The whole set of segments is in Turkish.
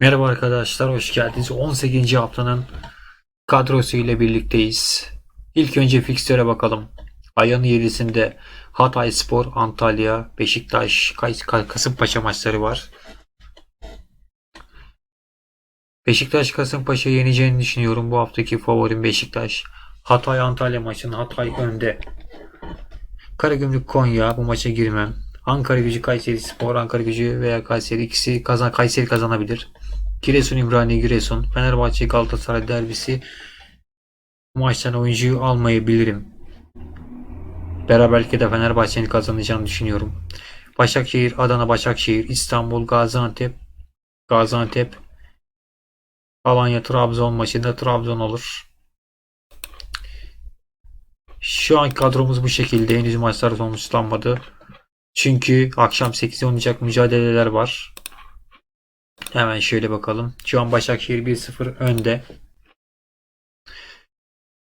Merhaba arkadaşlar, hoş geldiniz. 18. haftanın kadrosu ile birlikteyiz. İlk önce fikstüre bakalım. Ayın 7'sinde Hatay Spor, Antalya, Beşiktaş, Kasımpaşa maçları var. Beşiktaş Kasımpaşa yeneceğini düşünüyorum. Bu haftaki favorim Beşiktaş. Hatay Antalya maçının Hatay önde. Karagümrük Konya bu maça girmem. Ankara Gücü Kayseri Spor, Ankara Gücü veya Kayseri ikisi kazan Kayseri kazanabilir. Giresun İmraniye Giresun, Fenerbahçe Galatasaray derbisi maçtan oyuncuyu almayabilirim. Beraberlikle de Fenerbahçe'nin kazanacağını düşünüyorum. Başakşehir, Adana Başakşehir, İstanbul, Gaziantep, Gaziantep, Alanya Trabzon maçında Trabzon olur. Şu an kadromuz bu şekilde. Henüz maçlar sonuçlanmadı. Çünkü akşam 8'de oynayacak mücadeleler var. Hemen şöyle bakalım. Şu an Başakşehir 1-0 önde.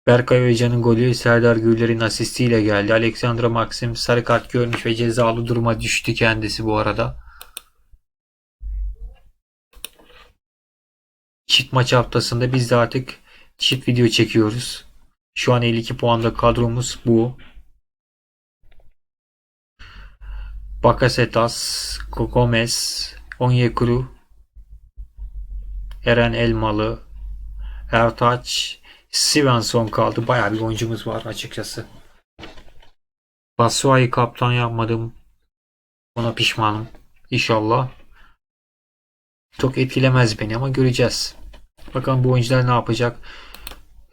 Berkay Özcan'ın golü Serdar Güller'in asistiyle geldi. Alexandra Maxim sarı kart görmüş ve cezalı duruma düştü kendisi bu arada. Çift maç haftasında biz de artık çift video çekiyoruz. Şu an 52 puanda kadromuz bu. Bakasetas, Gomez, Onyekuru, Eren Elmalı, Ertaç, Svensson kaldı. Bayağı bir oyuncumuz var açıkçası. Basuay'ı kaptan yapmadım. Ona pişmanım. İnşallah. Çok etkilemez beni ama göreceğiz. Bakalım bu oyuncular ne yapacak.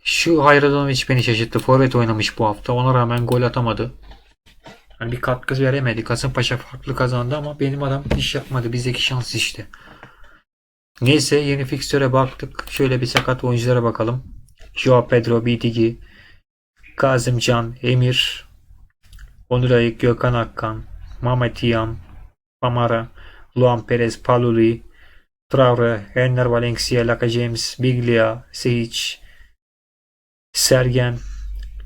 Şu Hayradanovic beni şaşırttı. Forvet oynamış bu hafta. Ona rağmen gol atamadı. Hani bir katkı veremedi. Kasımpaşa farklı kazandı ama benim adam iş yapmadı. Bizdeki şans işte. Neyse yeni fikstüre baktık. Şöyle bir sakat oyunculara bakalım. Joao Pedro, Bitigi, Kazımcan, Emir, Onur Ayık, Gökhan Akkan, Mehmet İyam, Pamara, Luan Perez, Paluli, Traore, Enner Valencia, Laka James, Biglia, Sehic, Sergen,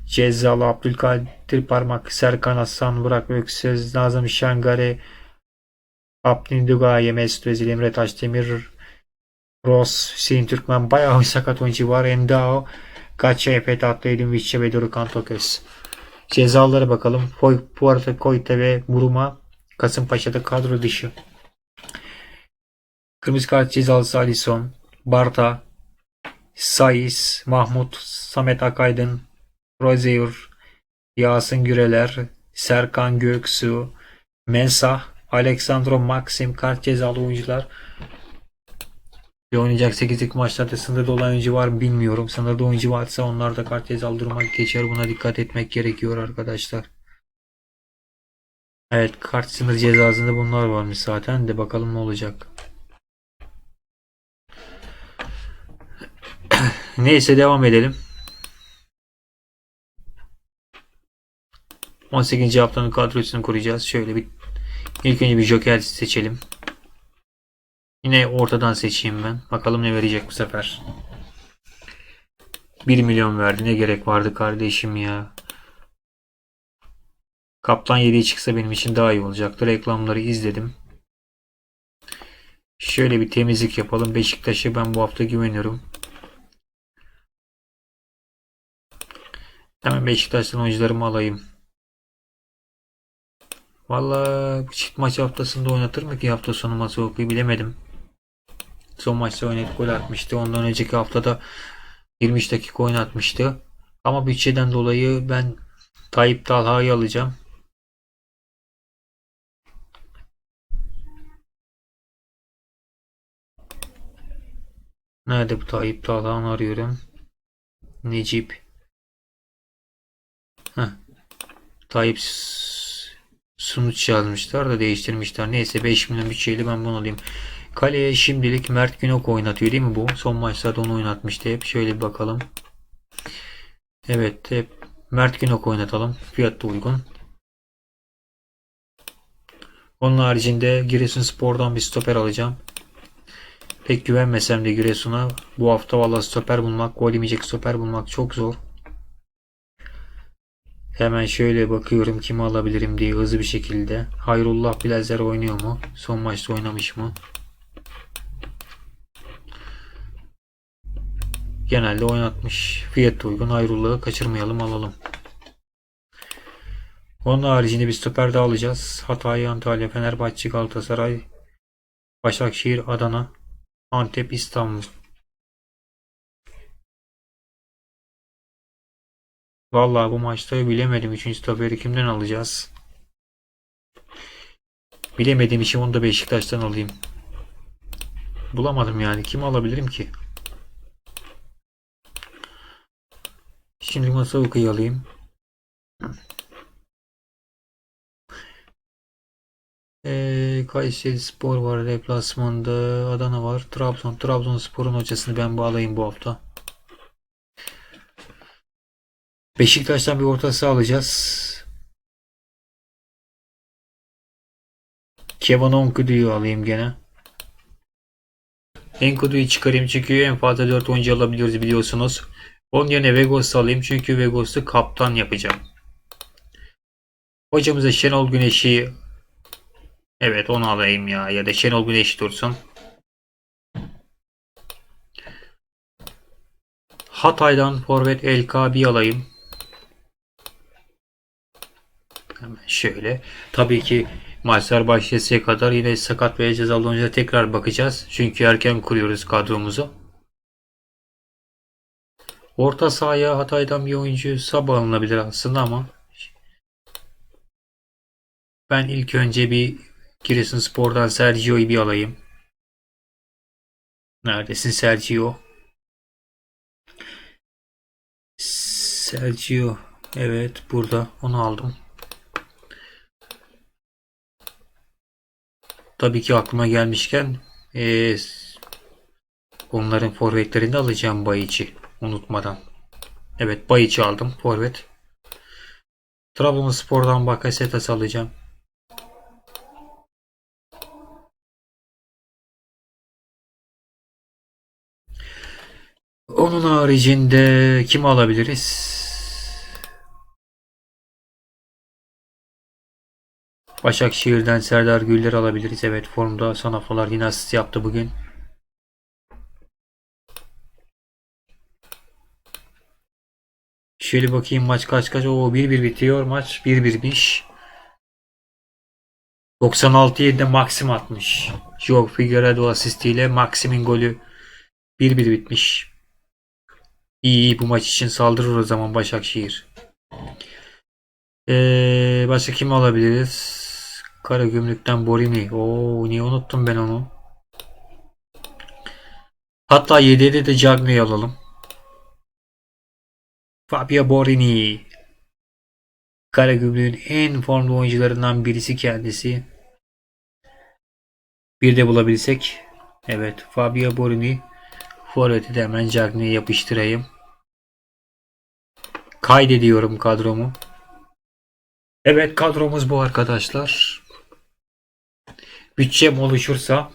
Cezzalı, Abdülkadir Parmak, Serkan Hasan, Burak Öksöz, Nazım Şangare, Abdin Dugaye, Mesut Özil, Emre Taşdemir, Ross, Hüseyin Türkmen bayağı bir sakat oyuncu var. Endao, Gacha, Efe Tatlı, Edin Vişçe ve Dorukan Toköz. Cezalara bakalım. Puerto Koyta ve Buruma Kasımpaşa'da kadro dışı. Kırmızı kart cezalısı Alisson, Barta, Saiz, Mahmut, Samet Akaydın, Rozeur, Yasin Güreler, Serkan Göksu, Mensah, Alexandro Maxim kart cezalı oyuncular. Ve oynayacak 8'lik maçlarda sınırda olan oyuncu var mı bilmiyorum. Sınırda oyuncu varsa onlar da kart cezalı duruma geçer. Buna dikkat etmek gerekiyor arkadaşlar. Evet kart sınır cezasında bunlar varmış zaten de bakalım ne olacak. Neyse devam edelim. 18. haftanın kadrosunu kuracağız. Şöyle bir ilk önce bir joker seçelim. Yine ortadan seçeyim ben. Bakalım ne verecek bu sefer. 1 milyon verdi. Ne gerek vardı kardeşim ya. Kaptan 7'ye çıksa benim için daha iyi olacaktı. Reklamları izledim. Şöyle bir temizlik yapalım. Beşiktaş'a ben bu hafta güveniyorum. Hemen Beşiktaş'tan oyuncularımı alayım. Vallahi bu çift maç haftasında oynatır mı ki hafta sonu maçı okuyu bilemedim. Son maçta oynadık gol atmıştı. Ondan önceki haftada 23 dakika oynatmıştı. Ama bütçeden dolayı ben Tayyip Talha'yı alacağım. Nerede bu Tayyip Talha'nı arıyorum. Necip. Heh. Tayyip Sunuç yazmışlar da değiştirmişler. Neyse 5 milyon bütçeyle ben bunu alayım. Kaleye şimdilik Mert Günok oynatıyor değil mi bu? Son maçlarda onu oynatmıştı hep. Şöyle bir bakalım. Evet hep Mert Günok oynatalım. Fiyat da uygun. Onun haricinde Giresunspor'dan bir stoper alacağım. Pek güvenmesem de Giresun'a bu hafta valla stoper bulmak, gol yemeyecek stoper bulmak çok zor. Hemen şöyle bakıyorum kimi alabilirim diye hızlı bir şekilde. Hayrullah Bilazer oynuyor mu? Son maçta oynamış mı? Genelde oynatmış. Fiyat uygun ayrılığı kaçırmayalım alalım. Onun haricinde bir stoper daha alacağız. Hatay, Antalya, Fenerbahçe, Galatasaray, Başakşehir, Adana, Antep, İstanbul. Vallahi bu maçta bilemedim. Üçüncü stoperi kimden alacağız? Bilemediğim için onu da Beşiktaş'tan alayım. Bulamadım yani. Kimi alabilirim ki? Şimdi Masavuka'yı alayım. Ee, Kayseri Spor var deplasmanda. Adana var. Trabzon. Trabzonspor'un hocasını ben bağlayayım bu hafta. Beşiktaş'tan bir orta saha alacağız. Kevin Onkudu'yu alayım gene. Enkudu'yu çıkarayım çünkü en fazla 4 oyuncu alabiliyoruz biliyorsunuz. Onun yerine Vegos'u alayım çünkü Vegos'u kaptan yapacağım. Hocamıza Şenol Güneş'i Evet onu alayım ya ya da Şenol Güneş dursun. Hatay'dan forvet El Kabi alayım. Hemen şöyle. Tabii ki maçlar başlayasıya kadar yine sakat veya cezalı oyunculara tekrar bakacağız. Çünkü erken kuruyoruz kadromuzu. Orta sahaya Hatay'dan bir oyuncu sabah alınabilir aslında ama ben ilk önce bir Giresunspor'dan Sergio'yu bir alayım. Neredesin Sergio? Sergio. Evet burada. Onu aldım. Tabii ki aklıma gelmişken eee, onların forvetlerini alacağım Bayiç'i unutmadan. Evet Bayiç'i aldım forvet. Trabzonspor'dan Bakasetas alacağım. Onun haricinde kim alabiliriz? Başakşehir'den Serdar Güller alabiliriz. Evet formda son haftalar yine asist yaptı bugün. Şöyle bakayım maç kaç kaç. Oo 1-1 bitiyor maç. 1-1'miş. 96'ya Maxim atmış. Joe Figueredo asistiyle Maxim'in golü 1-1 bitmiş. İyi iyi bu maç için saldırır o zaman Başakşehir. Ee, başka kim alabiliriz? Karagümrük'ten Borini. Oo niye unuttum ben onu. Hatta 7'de de Cagney'i alalım. Fabio Borini. Karagümrük'ün en formlu oyuncularından birisi kendisi. Bir de bulabilsek. Evet Fabio Borini. Forvet'i de hemen Cagney'e yapıştırayım. Kaydediyorum kadromu. Evet kadromuz bu arkadaşlar. Bütçem oluşursa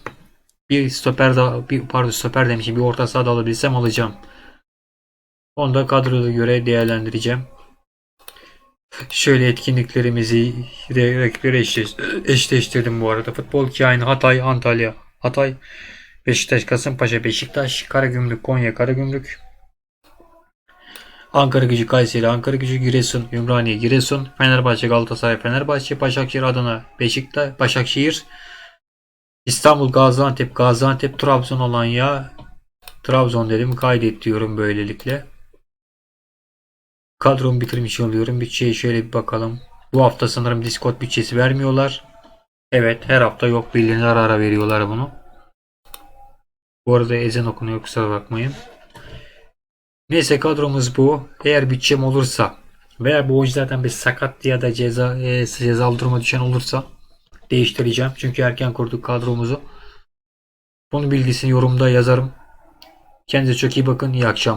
bir stoper daha bir pardon stoper demişim bir orta saha da alabilsem alacağım. Onu da kadroya göre değerlendireceğim. Şöyle etkinliklerimizi eşleş, eşleştirdim bu arada. Futbol kaini Hatay, Antalya, Hatay, Beşiktaş, Kasımpaşa, Beşiktaş, Karagümrük, Konya, Karagümrük, Ankara Gücü, Kayseri, Ankara Gücü, Giresun, Ümraniye, Giresun, Fenerbahçe, Galatasaray, Fenerbahçe, Başakşehir, Adana, Beşiktaş, Başakşehir, İstanbul, Gaziantep, Gaziantep, Trabzon, Alanya, Trabzon dedim kaydet diyorum böylelikle. Kadromu bitirmiş oluyorum. Bütçeye şöyle bir bakalım. Bu hafta sanırım Discord bütçesi vermiyorlar. Evet her hafta yok bildiğin ara ara veriyorlar bunu. Bu arada ezan okunuyor kusura bakmayın. Neyse kadromuz bu. Eğer bütçem olursa veya bu oyunculardan bir sakat ya da ceza e, cezalı duruma düşen olursa değiştireceğim. Çünkü erken kurduk kadromuzu. Bunun bilgisini yorumda yazarım. Kendinize çok iyi bakın. İyi akşamlar.